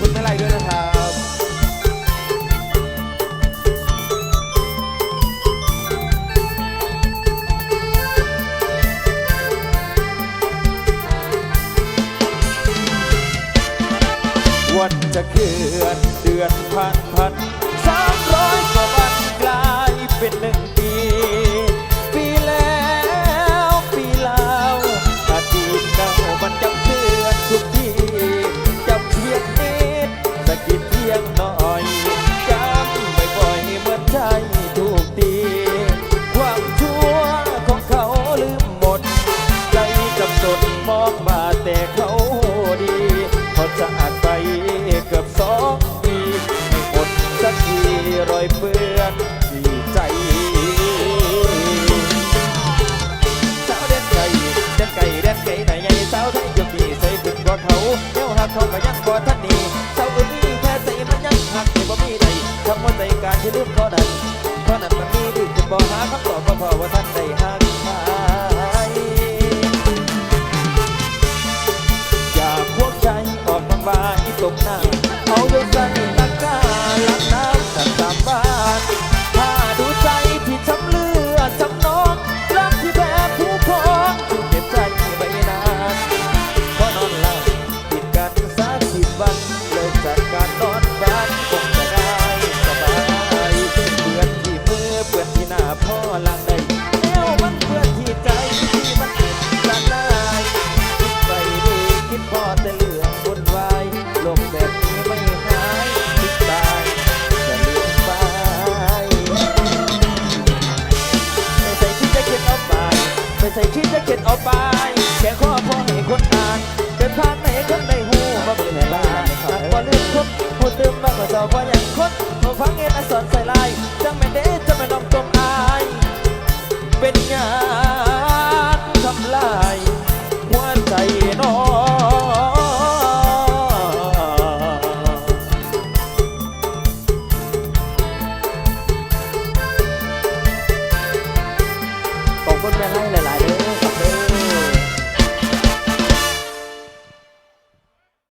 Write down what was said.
คุณแม่ไรด้วยนะครับวันจะเคลื่อนเดือนพันพัน มองมาแต่เขาดีเขาจะอาจไปเกือบสองปีไม่หมดสักทีรอยเปื้อนที่ใจสาวเด่นไก่เด่นไก่เด่นไก่ไหนใหญ่สาวไทยยังมีใส่ขึ้นกว่าเขาเที่ยวหักเขาก็ยังบ่ทันนี่สาวอื่นนี่แค่ใส่มันยังหักไม่บ่มีใดทำว่าใจการที่ลืมเขานั้นเพราะนั้นมันมีดึกจะบ่หาคำตอบก็เพราะว่าท่าน หน้าเอาโยนใส่ต คิดจะเข็ดเอาไปแค่ข้อพอให้คนอ่านเป็นภาพในคนในหูมาเป็นเวลาหากว่าลืมคบพูดตืมมากกว่าเจ้าว่าอย่างคนมาฟังเงินอักษรใส่ลายจังไม่เด้จะไม่น้องจมอาย เป็นงานทำลายหัวใจน้องขอบคุณแม่ไล่หลายๆ